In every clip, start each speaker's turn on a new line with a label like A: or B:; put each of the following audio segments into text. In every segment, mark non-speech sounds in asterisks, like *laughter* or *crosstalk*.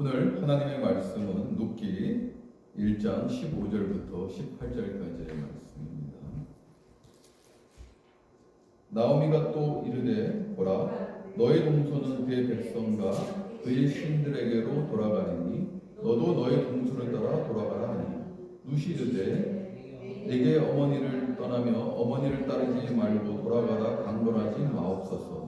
A: 오늘 하나님의 말씀은 눕기 1장 15절부터 18절까지의 말씀입니다. 나오미가 또 이르되 보라 너의 동서는 그의 백성과 그의 신들에게로 돌아가리니 너도 너의 동서를 따라 돌아가라 하니 누시 이르되 내게 어머니를 떠나며 어머니를 따르지 말고 돌아가라 강론하지 마옵소서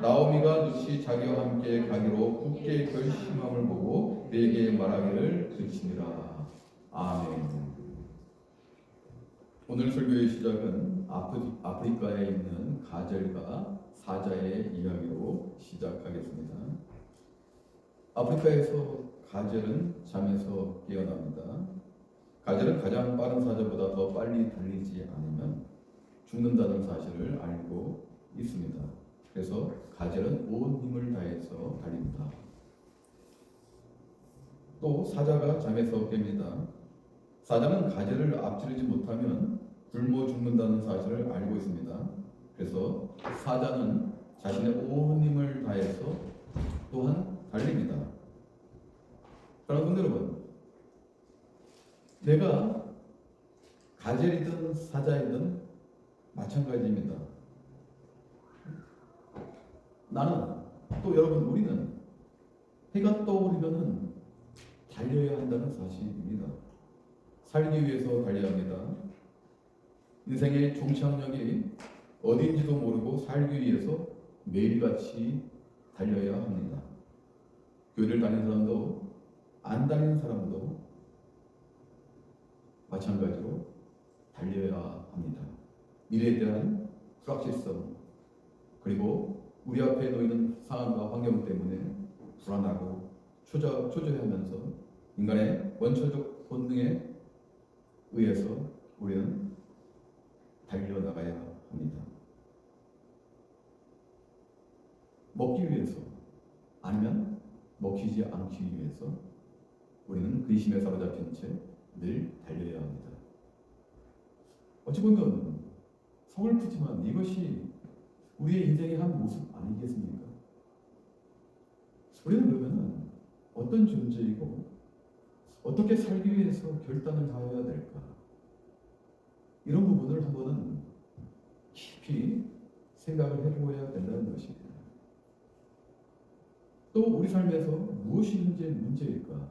A: 나오미가 누시 자기와 함께 가기로 굳게 결심함을 보고 내게 말하기를 그치니라 아멘 오늘 설교의 시작은 아프리, 아프리카에 있는 가젤과 사자의 이야기로 시작하겠습니다. 아프리카에서 가젤은 잠에서 깨어납니다. 가젤은 가장 빠른 사자보다 더 빨리 달리지 않으면 죽는다는 사실을 알고 있습니다. 그래서 가젤은 온 힘을 다해서 달립니다. 또 사자가 잠에서 깹니다. 사자는 가젤을 앞지르지 못하면 굶어 죽는다는 사실을 알고 있습니다. 그래서 사자는 자신의 온 힘을 다해서 또한 달립니다. 사랑하는 여러분, 내가 가젤이든 사자이든 마찬가지입니다. 나는 또 여러분 우리는 해가 떠오르면은 달려야 한다는 사실입니다. 살기 위해서 달려야 합니다. 인생의 종착역이 어디인지도 모르고 살기 위해서 매일같이 달려야 합니다. 교회를 다니는 사람도 안 다니는 사람도 마찬가지로 달려야 합니다. 미래에 대한 불확실성 그리고 우리 앞에 놓이는 상황과 환경 때문에 불안하고 초조, 초조해하면서 인간의 원초적 본능에 의해서 우리는 달려나가야 합니다. 먹기 위해서 아니면 먹히지 않기 위해서 우리는 근심에 사로잡힌 채 늘 달려야 합니다. 어찌 보면 서글프지만 이것이 우리의 인생의 한 모습 아니겠습니까? 우리는 그러면 어떤 존재이고 어떻게 살기 위해서 결단을 다해야 될까? 이런 부분을 한번은 깊이 생각을 해보아야 된다는 것입니다. 또 우리 삶에서 무엇이 현재 문제일까?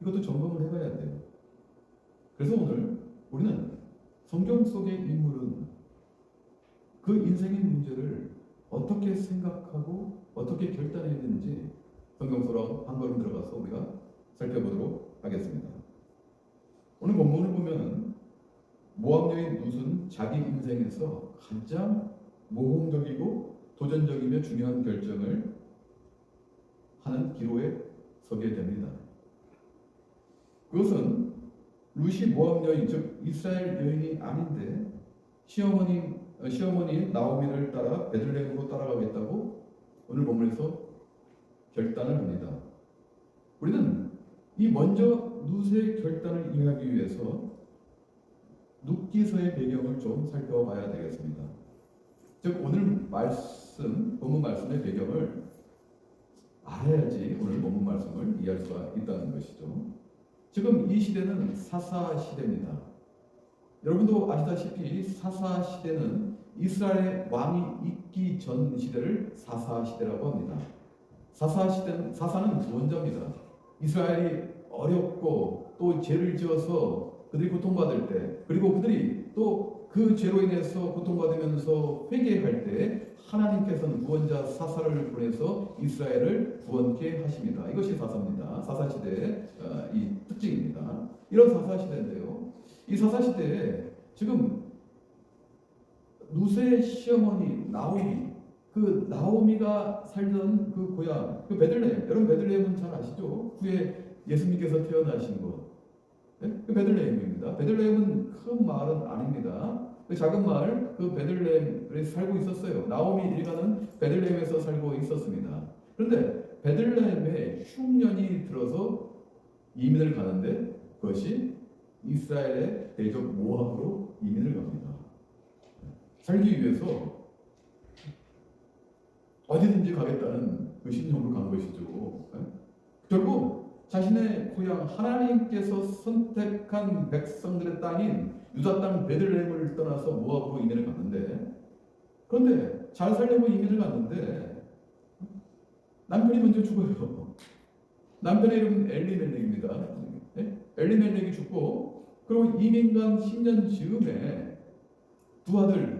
A: 이것도 점검을 해봐야 돼요. 그래서 오늘 우리는 성경 속의 인물은 그 인생의 문제를 어떻게 생각하고 어떻게 결단했는지 성경 속으로 한 걸음 들어가서 우리가 살펴보도록 하겠습니다. 오늘 본문을 보면 여인 룻은 자기 인생에서 가장 모험적이고 도전적이며 중요한 결정을 하는 기로에 서게 됩니다. 그것은 모압 여인 즉 이스라엘 여인이 아닌데 시어머니 어, 시어머니 나오미를 따라 베들레헴으로 따라가겠다고 오늘 본문에서 결단을 합니다. 우리는 이 먼저 룻의 결단을 이해하기 위해서 룻기서의 배경을 좀 살펴봐야 되겠습니다. 즉 오늘 말씀 본문 말씀의 배경을 알아야지 오늘 본문 말씀을 이해할 수가 있다는 것이죠. 지금 이 시대는 사사 시대입니다. 여러분도 아시다시피 사사 시대는 이스라엘 왕이 있기 전 시대를 사사 시대라고 합니다. 사사 시대 사사는 구원자입니다. 이스라엘이 어렵고 또 죄를 지어서 그들이 고통받을 때 그리고 그들이 또 그 죄로 인해서 고통받으면서 회개할 때 하나님께서는 구원자 사사를 보내서 이스라엘을 구원케 하십니다. 이것이 사사입니다. 사사 시대의 어, 이 특징입니다. 이런 사사 시대인데요. 이 사사 시대에 지금 누세의 시어머니 나오미 그 나오미가 살던 그 고향 그 베들레헴 여러분 베들레헴은 잘 아시죠? 후에 예수님께서 태어나신 곳 네? 그. 베들레헴입니다. 베들레헴은 큰 마을은 아닙니다. 그 작은 마을 그 베들레헴에 살고 있었어요. 나오미 일가는 베들레헴에서 살고 있었습니다. 그런데 베들레헴에 흉년이 들어서 이민을 가는데 그것이 이스라엘의 대적 모압으로 이민을 갑니다. 살기 위해서 어디든지 가겠다는 그 신념으로 간 것이죠. 예? 결국 자신의 고향 하나님께서 선택한 백성들의 땅인 유다 땅 베들레헴을 떠나서 모압으로 이민을 갔는데 그런데 잘 살려고 이민을 갔는데 남편이 먼저 죽어요. 남편의 이름은 엘리멜렉입니다. 예? 엘리멜렉이 죽고 그리고 이민 간 10년 즈음에 두 아들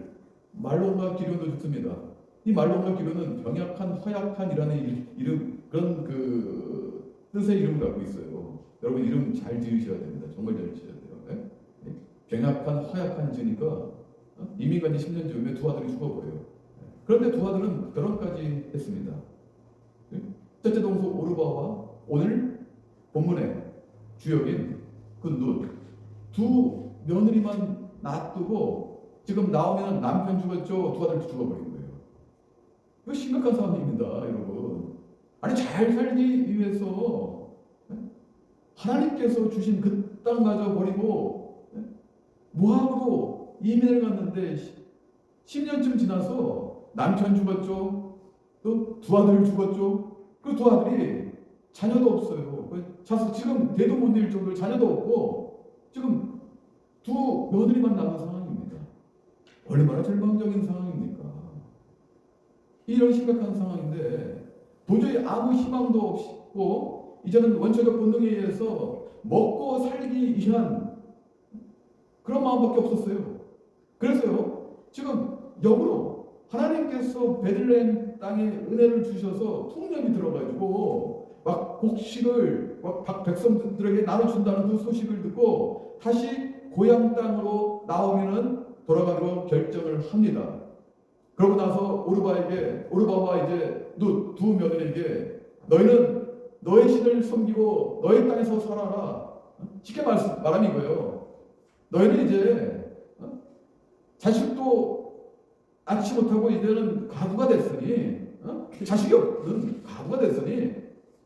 A: 말론과 기련도 죽습니다. 이 말론과 기련은 병약한 허약한이라는 이름 그런 그 뜻의 이름을 갖고 있어요. 여러분 이름 잘 지으셔야 됩니다. 정말 잘 지어야 돼요. 예? 병약한 허약한 지니까 어? 이민 간지 10년 즈음에 두 아들이 죽어버려요. 그런데 두 아들은 결혼까지 했습니다. 예? 첫째 동서 오르바와 오늘 본문의 주역인 그 눈 두 며느리만 놔두고 지금 나오면 남편 죽었죠 두 아들 죽어버린 거예요. 이거 심각한 상황입니다, 여러분. 아니 잘 살기 위해서 예? 하나님께서 주신 그 땅마저 버리고 예? 모압으로 이민을 갔는데 10년쯤 지나서 남편 죽었죠. 또 두 아들 죽었죠. 그 두 아들이 자녀도 없어요. 그 자서 지금 대도 못 이을 정도로 자녀도 없고 지금 두 며느리만 상황입니다. 얼마나 절망적인 상황입니까? 이런 심각한 상황인데 도저히 아무 희망도 없고 이제는 원초적 본능에 의해서 먹고 살기 위한 그런 마음밖에 없었어요. 그래서요 지금 역으로 하나님께서 베들레헴 땅에 은혜를 주셔서 풍년이 들어가지고 막 곡식을 막 박- 백성들에게 나눠준다는 그 소식을 듣고 다시 고향 땅으로 나오면은 돌아가기로 결정을 합니다. 그러고 나서 오르바에게 오르바와 이제 두, 두 며느리에게 너희는 너의 신을 섬기고 너의 땅에서 살아라. 쉽게 말, 말하면 이거예요. 너희는 이제 어? 자식도 낳지 못하고 이제는 가부가 됐으니 어? 자식이 없는 가부가 됐으니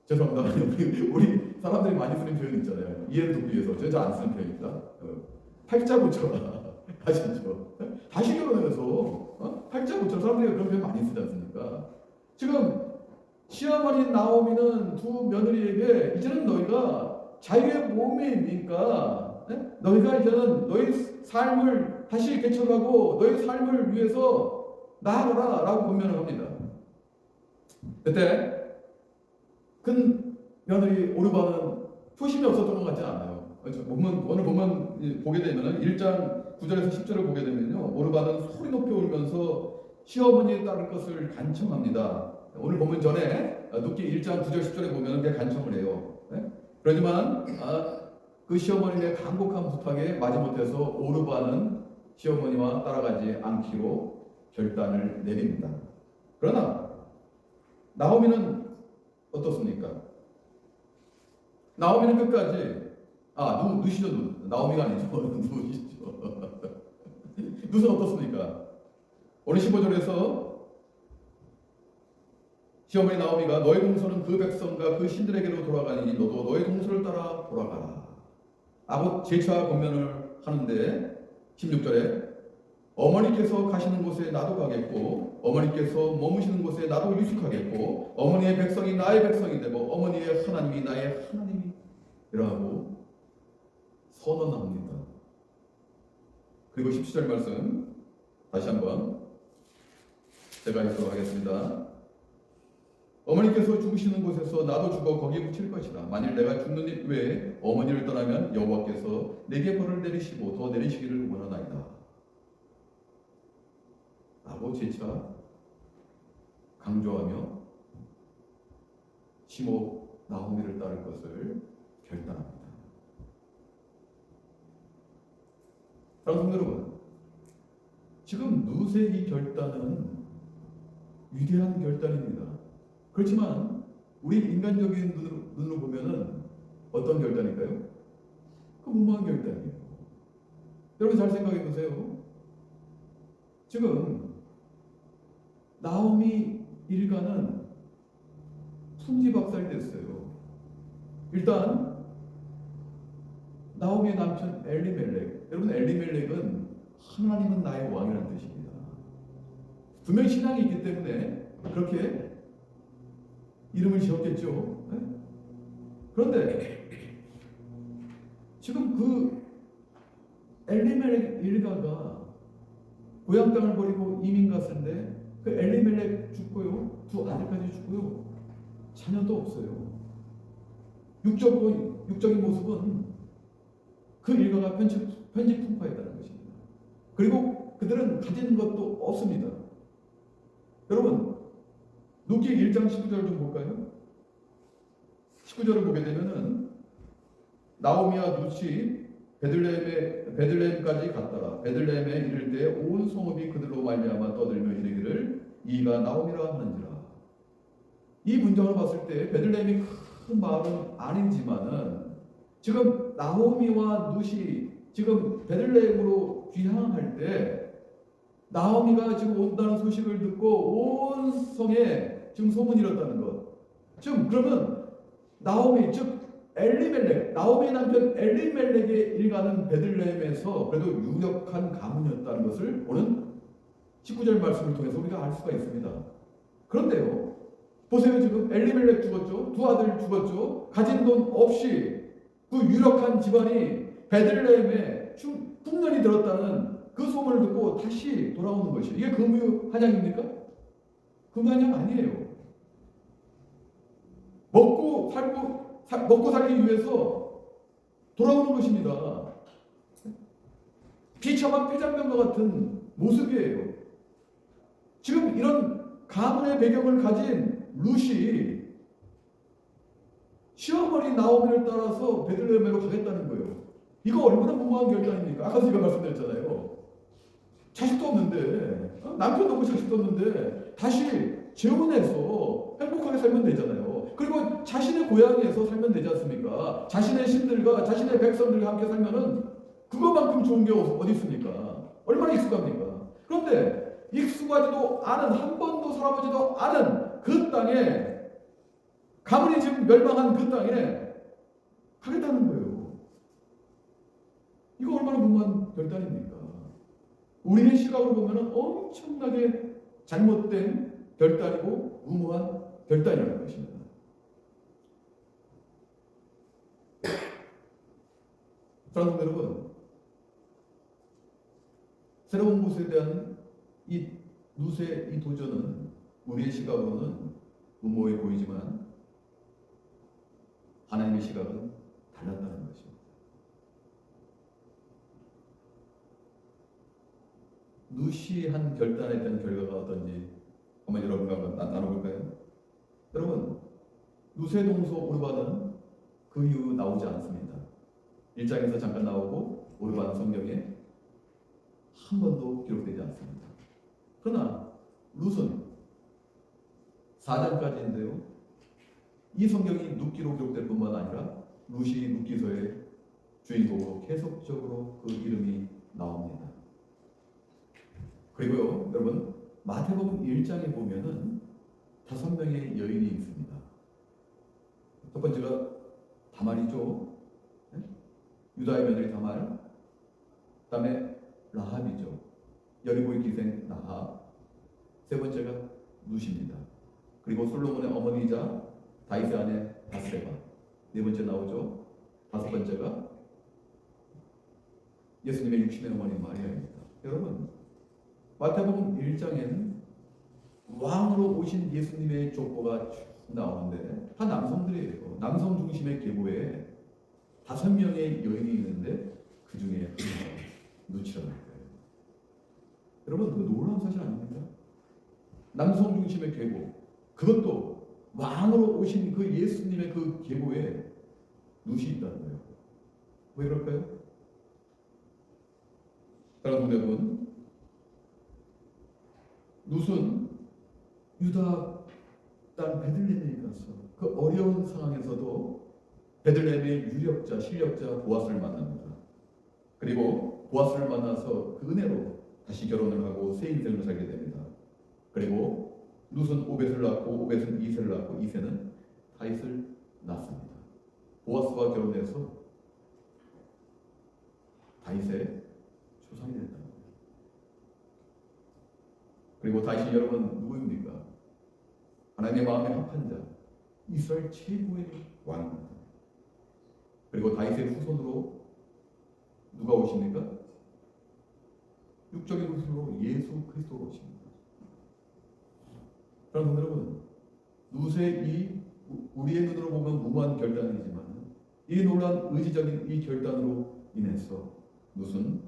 A: 죄송합니다. *laughs* 우리, 사람들이 많이 쓰는 표현 있잖아요. 이해를 돕기 위해서 저는 안 쓰는 표현입니다. 어, 팔자 고쳐라 하시죠. 다시 결혼해서 어? 팔자 고쳐라 사람들이 그런 표현 많이 쓰지 않습니까? 지금 시어머니 나오미는 두 며느리에게 이제는 너희가 자유의 몸이니까 예? 너희가 이제는 너희 삶을 다시 개척하고 너희 삶을 위해서 나아가라 라고 권면을 합니다. 그때 큰 며느리 오르바는 초심이 없었던 것 같지 않아요. 보면, 오늘 보면 보게 되면은 1장 9절에서 10절을 보게 되면요. 오르바는 소리 높이 울면서 시어머니에 따를 것을 간청합니다. 오늘 본문 전에 눕기 1장 9절 10절에 보면 그 간청을 해요. 네? 그렇지만 아, 그 시어머니의 간곡한 부탁에 마지못해서 오르바는 시어머니와 따라가지 않기로 결단을 내립니다. 그러나 나오미는 어떻습니까? 나오미는 끝까지 아 누, 누시죠 누 나오미가 아니죠. *laughs* 누시죠. 누는 *laughs* 어떻습니까? 오늘 15절에서 시어머니 나오미가 너의 동서는 그 백성과 그 신들에게로 돌아가니 너도 너의 동서를 따라 돌아가라. 라고 재차 권면을 하는데 16절에 어머니께서 가시는 곳에 나도 가겠고 어머니께서 머무시는 곳에 나도 유숙하겠고 어머니의 백성이 나의 백성이 되고 어머니의 하나님이 나의 하나님이라고 선언합니다. 그리고 17절 말씀 다시 한번 제가 읽도록 하겠습니다. 어머니께서 죽으시는 곳에서 나도 죽어 거기에 묻힐 것이다. 만일 내가 죽는 일 외에 어머니를 떠나면 여호와께서 내게 벌을 내리시고 더 내리시기를 원하나이다. 라고 재차 강조하며 시모 나오미를 따를 것을 결단합니다. 사랑하는 여러분, 지금 누세의 이 결단은 위대한 결단입니다. 그렇지만 우리 인간적인 눈으로, 눈으로 보면은 어떤 결단일까요? 그 무모한 결단이에요. 여러분 잘 생각해 보세요. 지금 나오미 일가는 풍지박살이 됐어요. 일단 나오미의 남편 엘리멜렉. 여러분 엘리멜렉은 하나님은 나의 왕이라는 뜻입니다. 분명히 신앙이 있기 때문에 그렇게 이름을 지었겠죠. 네? 그런데 지금 그 엘리멜렉 일가가 고향 땅을 버리고 이민 갔는데 그 엘리멜렉 죽고요 두 아들까지 죽고요 자녀도 없어요. 육적인 육적인 모습은 그 일가가 편집 편집풍파였다는 것입니다. 그리고 그들은 가진 것도 없습니다. 여러분 누기 1장 19절 좀 볼까요? 19절을 보게 되면은 나오미와 룻이 베들레헴에 베들레헴까지 갔다가 베들레헴에 이를 때 온 성읍이 그들로 말미암아 떠들며 이르기를 이가 나오미라 하는지라. 이 문장을 봤을 때 베들레헴이 큰 마을은 아니지만은 지금 나오미와 룻이 지금 베들레헴으로 귀향할 때 나오미가 지금 온다는 소식을 듣고 온 성에 지금 소문이 일었다는 것. 지금 그러면 나오미 즉 엘리멜렉 나오미의 남편 엘리멜렉의 일가는 베들레헴에서 그래도 유력한 가문이었다는 것을 오는 19절 말씀을 통해서 우리가 알 수가 있습니다. 그런데요. 보세요 지금 엘리멜렉 죽었죠. 두 아들 죽었죠. 가진 돈 없이 그 유력한 집안이 베들레헴에 충- 풍년이 들었다는 그 소문을 듣고 다시 돌아오는 것이 이게 금유 한양입니까? 금유 한양 아니에요. 먹고 살고 사- 먹고 살기 위해서 돌아오는 것입니다. 비참한 폐장병과 같은 모습이에요. 지금 이런 가문의 배경을 가진 루시 시어머니 나오미를 따라서 이거 얼마나 무모한 결단입니까? 아까 제가 말씀드렸잖아요. 자식도 없는데 어? 남편도 없고 자식도 없는데 다시 재혼해서 행복하게 살면 되잖아요. 그리고 자신의 고향에서 살면 되지 않습니까? 자신의 신들과 자신의 백성들과 함께 살면은 그거만큼 좋은 게 어디 있습니까? 얼마나 익숙합니까? 그런데 익숙하지도 않은 한 번도 살아보지도 않은 그 땅에 가문이 지금 멸망한 그 땅에 가겠다는 거예요. 이거 얼마나 무모한 결단입니까? 우리의 시각으로 보면 엄청나게 잘못된 결단이고 무모한 결단이라는 것입니다. *coughs* 사랑하는 여러분, 새로운 곳에 대한 이 누세 이 도전은 우리의 시각으로는 무모해 보이지만 하나님의 시각은 달랐다는 것입니다. 누시한 결단에 대한 결과가 어떤지 한번 여러분과 나눠볼까요? 여러분, 누세동소 오르반은 그 이후 나오지 않습니다. 일장에서 잠깐 나오고 오르반 성경에 한 번도 기록되지 않습니다. 그러나 룻은 4장까지인데요. 이 성경이 룻기로 기록될 뿐만 아니라 룻이 룻기서의 주인공으로 계속적으로 그 이름이 나옵니다. 그리고요, 여러분 마태복음 1장에 보면은 다섯 명의 여인이 있습니다. 첫 번째가 다말이죠. 네? 유다의 며느리 다말. 그 다음에 라합이죠. 여리고의 기생 라합. 세 번째가 누시입니다. 그리고 솔로몬의 어머니이자 다윗의 아내 바세바. 네 번째 나오죠. 다섯 번째가 예수님의 육신의 어머니 마리아입니다. 여러분 마태복음 1장에는 왕으로 오신 예수님의 족보가 쭉 나오는데 다 남성들이에요. 남성 중심의 계보에 다섯 명의 여인이 있는데 그 중에 하나가 누치라는 거예요. 여러분 그 놀라운 사실 아닙니까? 남성 중심의 계보 그것도 왕으로 오신 그 예수님의 그 계보에 누시 있다는 거예요. 왜 그럴까요? 여러분 여러분 룻은 유다 땅 베들레헴에 가서 그 어려운 상황에서도 베들레헴의 유력자, 실력자 보아스를 만납니다. 그리고 보아스를 만나서 그 은혜로 다시 결혼을 하고 새 인생을 살게 됩니다. 그리고 룻은 오벳을 낳고 오벳은 이세를 낳고 이세는 다윗을 낳습니다. 보아스와 결혼해서 다윗의 조상이 거예요. 그리고 다윗이 여러분 누구입니까? 하나님의 마음에 합한 자, 이스라엘 최고의 왕입니다. 그리고 다윗의 후손으로 누가 오십니까? 육적인 후손으로 예수 그리스도가 오십니다. 그럼 여러분, 누세 이 우리의 눈으로 보면 무모한 결단이지만 이 놀란 의지적인 이 결단으로 인해서 무슨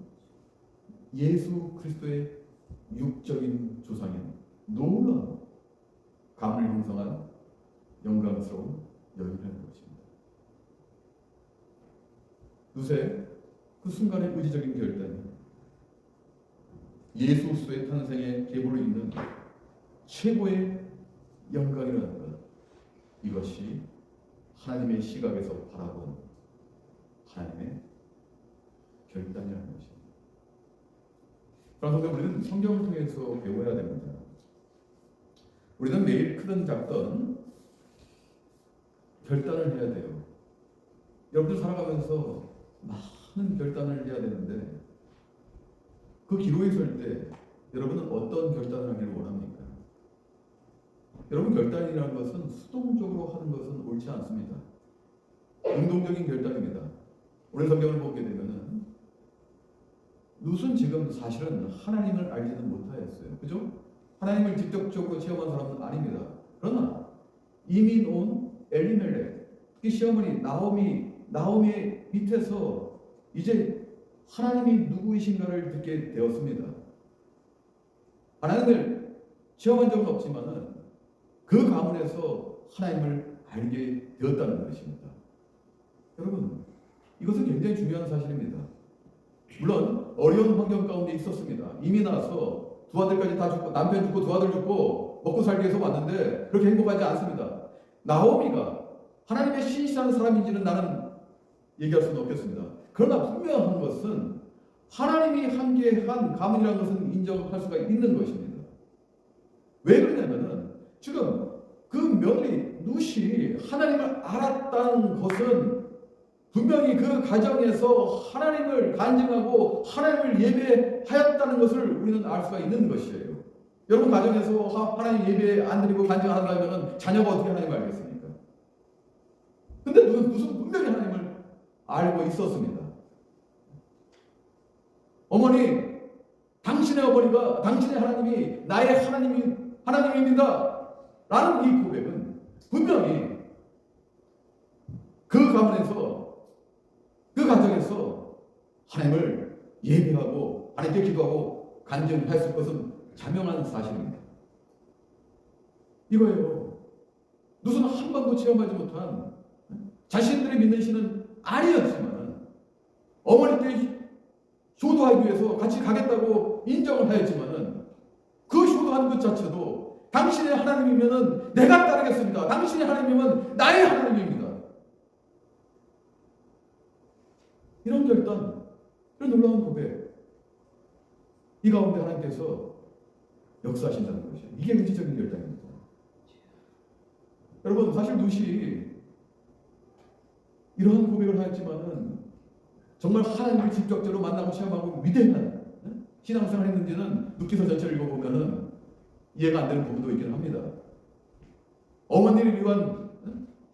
A: 예수 그리스도의 육적인 조상인 놀라운 감을 형성한 영광스러운 여인이라는 것입니다. 누세 그 순간의 의지적인 결단이 예수 그리스도의 탄생의 계보를 잇는 최고의 영광이라는 것 이것이 하나님의 시각에서 바라본 하나님의 결단이라는 것입니다. 그래서 우리는 성경을 통해서 배워야 됩니다. 우리는 매일 크든 작든 결단을 해야 돼요. 여러분들 살아가면서 많은 결단을 해야 되는데 그 기로에 설 때 여러분은 어떤 결단을 하기를 원합니까? 여러분 결단이라는 것은 수동적으로 하는 것은 옳지 않습니다. 능동적인 결단입니다. 오늘 성경을 보게 되면은 룻은 지금 사실은 하나님을 알지는 못하였어요. 그죠? 하나님을 직접적으로 체험한 사람은 아닙니다. 그러나 이미 온 엘리멜렉, 특히 시어머니 나오미, 나오미의 밑에서 이제 하나님이 누구이신가를 듣게 되었습니다. 하나님을 체험한 적은 없지만은 그 가문에서 하나님을 알게 되었다는 것입니다. 여러분, 이것은 굉장히 중요한 사실입니다. 물론 어려운 환경 가운데 있었습니다. 이미 나서 두 아들까지 다 죽고 남편 죽고 두 아들 죽고 먹고 살기 위해서 왔는데 그렇게 행복하지 않습니다. 나오미가 하나님의 신실한 사람인지는 나는 얘기할 수는 없겠습니다. 그러나 분명한 것은 하나님이 한계한 가문이라는 것은 인정할 수가 있는 것입니다. 왜 그러냐면은 지금 그 며느리 누시 하나님을 알았다는 것은 분명히 그 가정에서 하나님을 간증하고 하나님을 예배하였다는 것을 우리는 알 수가 있는 것이에요. 여러분 가정에서 하나님 예배 안 드리고 간증 안 한다면 자녀가 어떻게 하나님 알겠습니까? 근데 무슨 분명히 하나님을 알고 있었습니다. 어머니, 당신의 어머니가 당신의 하나님이 나의 하나님이 하나님입니다. 라는 이 고백은 분명히 그 가문에서 그 가정에서 하나님을 예배하고 하나님께 기도하고 간증했을 것은 자명한 사실입니다. 이거예요. 누수는 한 번도 체험하지 못한 자신들이 믿는 신은 아니었지만 어머니께 효도하기 위해서 같이 가겠다고 인정을 하였지만은 그 효도한 것 자체도 당신의 하나님이면은 내가 따르겠습니다. 당신의 하나님이면 나의 하나님입니다. 이런 결단, 이런 놀라운 고백, 이 가운데 하나님께서 역사하신다는 것이에요. 이게 의지적인 결단입니다. 여러분, 사실 누시 이러한 고백을 하였지만은 정말 하나님을 직접적으로 만나고 시험하고 위대한 신앙생활 했는지는 눕기서 전체를 읽어보면은 이해가 안 되는 부분도 있긴 합니다. 어머니를 위한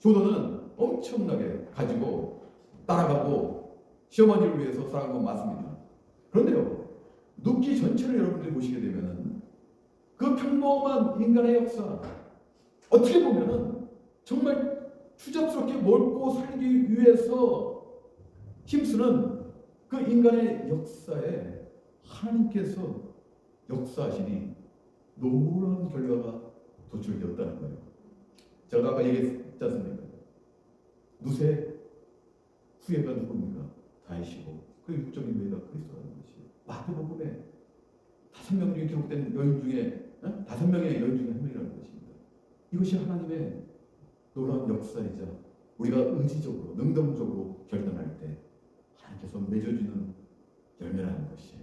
A: 조도는 엄청나게 가지고 따라가고 시어머니를 위해서 살아간 건 맞습니다. 그런데요, 눕기 전체를 여러분들이 보시게 되면은 그 평범한 인간의 역사 어떻게 보면은 정말 추잡스럽게 먹고 살기 위해서 힘쓰는 그 인간의 역사에 하나님께서 역사하시니 놀라운 결과가 도출되었다는 거예요. 제가 아까 얘기했지 않습니까? 누세 후예가 누굽니까? 다이시고 그 육적인 후예가 그리스도라는 것이 마태복음에 다섯 명 중에 기록된 여인 중에 어? 다섯 명의 여인 중에 한 명이라는 것입니다. 이것이 하나님의 놀라운 역사이자 우리가 의지적으로 능동적으로 결단할 때 하나님께서 맺어주는 열매라는 것이에요.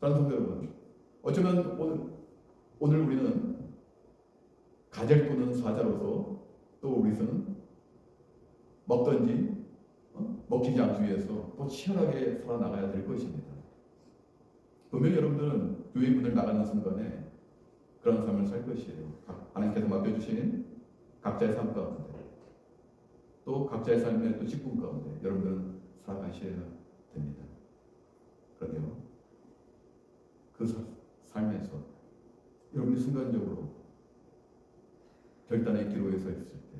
A: 사랑하는 성도 여러분, 어쩌면 오늘, 오늘 우리는 가젤 또는 사자로서 또 우리는 먹든지 어? 먹히지 않기 위해서 또 치열하게 살아나가야 될 것입니다. 분명히 여러분들은 교회 문을 나가는 순간에 그런 삶을 살 것이에요. 각- 하나님께서 맡겨주신 각자의 삶 가운데 또 각자의 삶의 또 직분 가운데 여러분들은 살아가셔야 됩니다. 그런데요, 그 사- 삶에서 여러분이 순간적으로 결단의 기로에 서 있을 때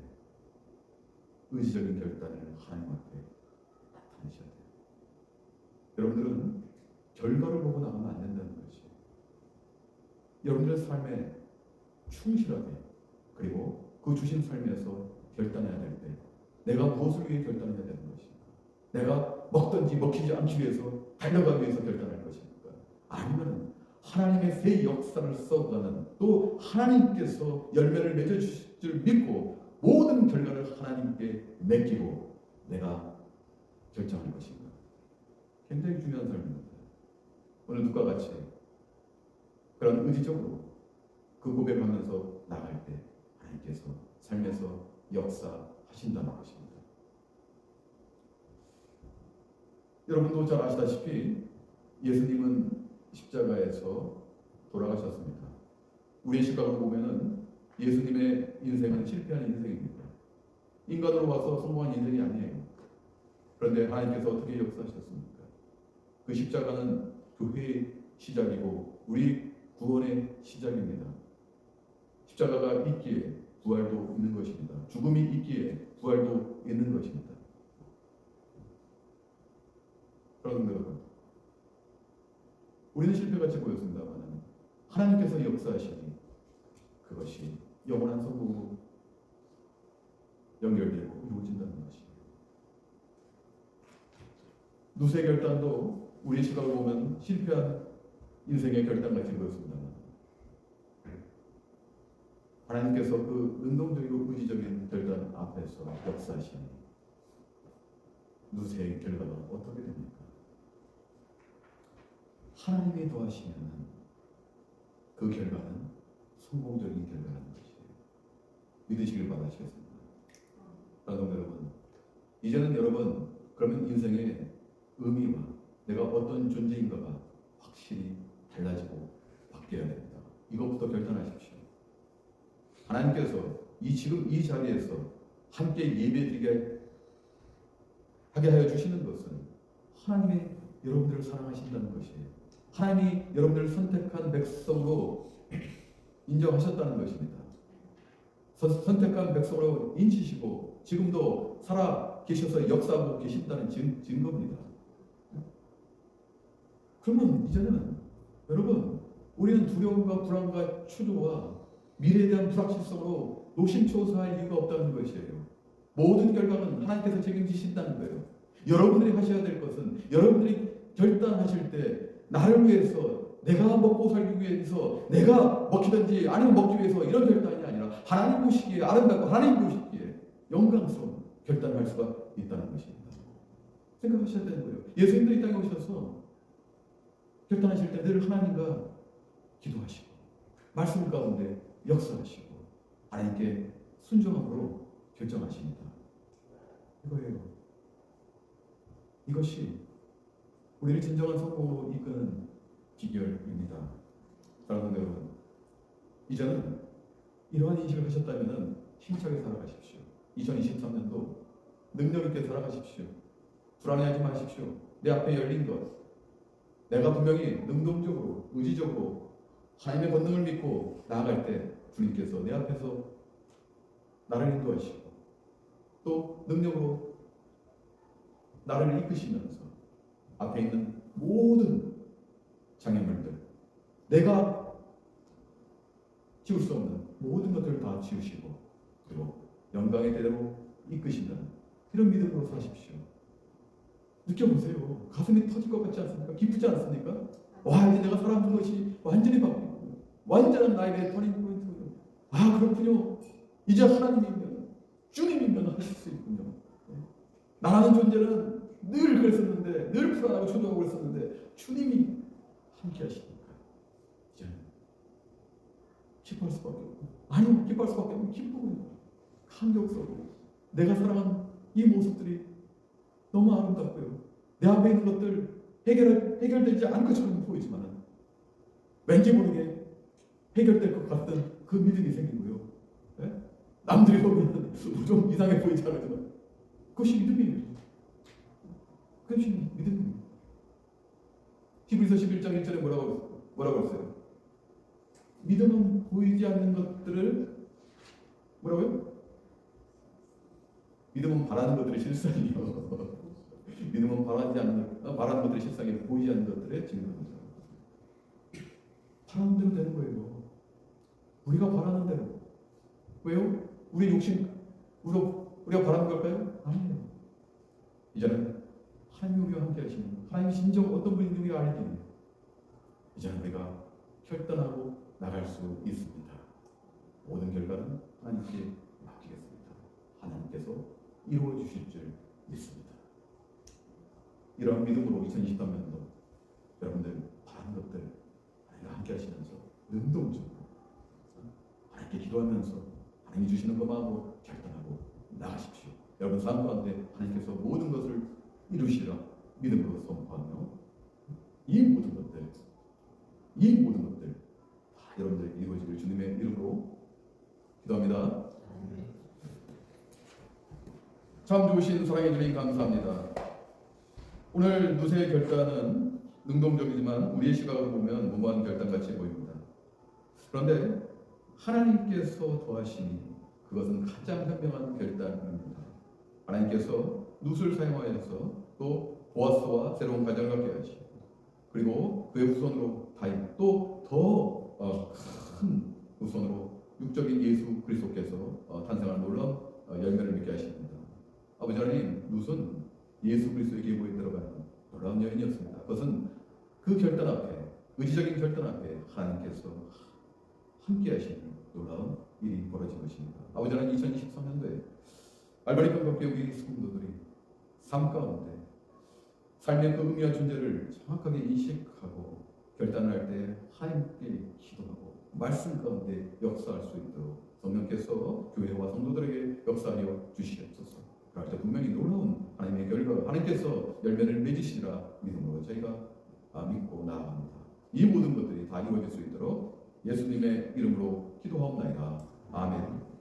A: 의지적인 결단을 하나님 앞에. 여러분들은 결과를 보고 나가면 안 된다는 것이 여러분들의 삶에 충실하게 그리고 그 주신 삶에서 결단해야 될 때 내가 무엇을 위해 결단해야 되는 것입니까? 내가 먹든지 먹히지 않기 위해서 달려가기 위해서 결단할 것입니까? 아니면 하나님의 새 역사를 써가는 또 하나님께서 열매를 맺어주실 줄 믿고 모든 결과를 하나님께 맡기고 내가 결정할 것인가? 굉장히 중요한 삶입니다. 오늘 누가 같이 그런 의지적으로 그 고백하면서 나갈 때 하나님께서 삶에서 역사하신다는 것입니다. 여러분도 잘 아시다시피 예수님은 십자가에서 돌아가셨습니다. 우리의 시각으로 보면은 예수님의 인생은 실패한 인생입니다. 인간으로 봐서 성공한 인생이 아니에요. 그런데 하나님께서 어떻게 역사하셨습니까? 그 십자가는 교회의 시작이고 우리 구원의 시작입니다. 십자가가 있기에 부활도 있는 것입니다. 죽음이 있기에 부활도 있는 것입니다. 그런데 여러분, 우리는 실패같이 보였습니다만 하나님께서 역사하시니 그것이 영원한 성공으로 연결되고 이루어진다는 것이에요. 누세 결단도 우리 시각을 보면 실패한 인생의 결단같이 보였습니다만 하나님께서 그 능동적이고 의지적인 결단 앞에서 역사하시니 누세의 결과가 어떻게 됩니까? 하나님이 도와시면 그 결과는 성공적인 결과라는 것이에요. 믿으시길 바라시겠습니다. 여러분, 이제는 여러분 그러면 인생의 의미와 내가 어떤 존재인가가 확실히 달라지고 바뀌어야 됩니다. 이것부터 결단하십시오. 하나님께서 이 지금 이 자리에서 함께 예배드리게 하게 하여 주시는 것은 하나님이 여러분들을 사랑하신다는 것이에요. 하나님이 여러분들을 선택한 백성으로 *clears throat* 인정하셨다는 것입니다. 서- 선택한 백성으로 인치시고 지금도 살아 계셔서 역사하고 계신다는 증, 증거입니다. 그러면 이제는 여러분 우리는 두려움과 불안과 초조와 미래에 대한 불확실성으로 노심초사할 이유가 없다는 것이에요. 모든 결과는 하나님께서 책임지신다는 거예요. 여러분들이 하셔야 될 것은 여러분들이 결단하실 때 나를 위해서 내가 먹고 살기 위해서 내가 먹히든지 아니면 먹기 위해서 이런 결단이 아니라 하나님 보시기에 아름답고 하나님 보시기에 영광스러운 결단을 할 수가 있다는 것입니다. 생각하셔야 되는 거예요. 예수님도 이 땅에 오셔서 결단하실 때 늘 하나님과 기도하시고 말씀 가운데 역사하시고 하나님께 순종함으로 결정하십니다. 이거예요. 이것이 우리를 진정한 성공으로 이끄는 비결입니다. 사랑하는 여러분, 이제는 이러한 인식을 하셨다면 힘차게 살아가십시오. 2023년도 능력 있게 살아가십시오. 불안해하지 마십시오. 내 앞에 열린 것, 내가 분명히 능동적으로, 의지적으로 하나님의 권능을 믿고 나아갈 때 주님께서 내 앞에서 나를 인도하시고 또 능력으로 나를 이끄시면서 앞에 있는 모든 장애물들 내가 지울 수 없는 모든 것들을 다 지우시고 그리고 영광의 대대로 이끄신다는 이런 믿음으로 사십시오. 느껴보세요. 가슴이 터질 것 같지 않습니까? 기쁘지 않습니까? 와 이제 내가 살아가는 것이 완전히 바뀌고 완전한 나의 터닝 포인트로 아 그렇군요. 이제 하나님이면 주님이면 하실 수 있군요. 나라는 존재는 늘 그랬었는데 늘 불안하고 초조하고 그랬었는데 주님이 함께 하시니까 이제는 기뻐할 수밖에 없고 아니요 기뻐할 수밖에 없고 기쁘고. 감격스럽고 내가 살아간 이 모습들이 너무 아름답고요 내 앞에 있는 것들 해결, 해결되지 않은 것처럼 보이지만 왠지 모르게 해결될 것 같은 그 믿음이 생기고요 예? 남들이 보면 *laughs* 좀 이상해 보이지 않지만 그것이 믿음이에요 그것이 믿음입니다 히브리서 11장 1절에 뭐라고, 뭐라고 했어요? 믿음은 보이지 않는 것들을 뭐라고요? 믿음은 바라는 것들의 실상이요. *laughs* 믿음은 바라지 않는 어, 바라는 것들의 실상이 보이지 않는 것들의 증거입니다. 바라는 대로 되는 거예요. 우리가 바라는 대로. 왜요? 우리 욕심 우리가 우리가 바라는 걸까요? 아니에요. 이제는 하나님 우리와 함께 하시는 하나님 진정 어떤 분인지 우리가 알기 이제는 우리가 결단하고 나갈 수 있습니다. 모든 결과는 하나님께 맡기겠습니다. 하나님께서 이루어 주실 줄. 이런 믿음으로 2023년도 여러분들 바라는 것들 하나님과 함께 하시면서 능동적으로 하나님께 기도하면서 하나님이 주시는 것만으로 결단하고 나가십시오. 여러분 삶 가운데 하나님께서 모든 것을 이루시리라 믿음으로 선포하며 이 모든 것들 이 모든 것들 다 여러분들 이루어지길 주님의 이름으로 기도합니다. 참 좋으신 사랑해 주님 감사합니다. 오늘 누세의 결단은 능동적이지만 우리의 시각으로 보면 무모한 결단같이 보입니다. 그런데 하나님께서 더하시니 그것은 가장 현명한 결단입니다. 하나님께서 룻을 사용하여서 또 보아스와 새로운 가정을 갖게 하시고 그리고 그의 후손으로 다임 또더큰 후손으로 육적인 예수 그리스도께서 어, 탄생한 놀라운 어, 열매를 맺게 하십니다. 아버지 하나님 룻은 예수 그리스도의 계보에 들어가는 놀라운 여인이었습니다. 그것은 그 결단 앞에 의지적인 결단 앞에 하나님께서 함께 하시는 놀라운 일이 벌어진 것입니다. 아버지 하나님 2023년도에 알바리 평갑교 우리 성도들이 삶 가운데 삶의 그 의미와 존재를 정확하게 인식하고 결단을 할 때 하나님께 기도하고 말씀 가운데 역사할 수 있도록 성령께서 교회와 성도들에게 역사하여 주시옵소서. 그럴 때 분명히 놀라운 하나님의 결과, 하나님께서 열매를 맺으시리라 믿음으로 저희가 아, 믿고 나아갑니다. 이 모든 것들이 다 이루어질 수 있도록 예수님의 이름으로 기도하옵나이다. 아멘.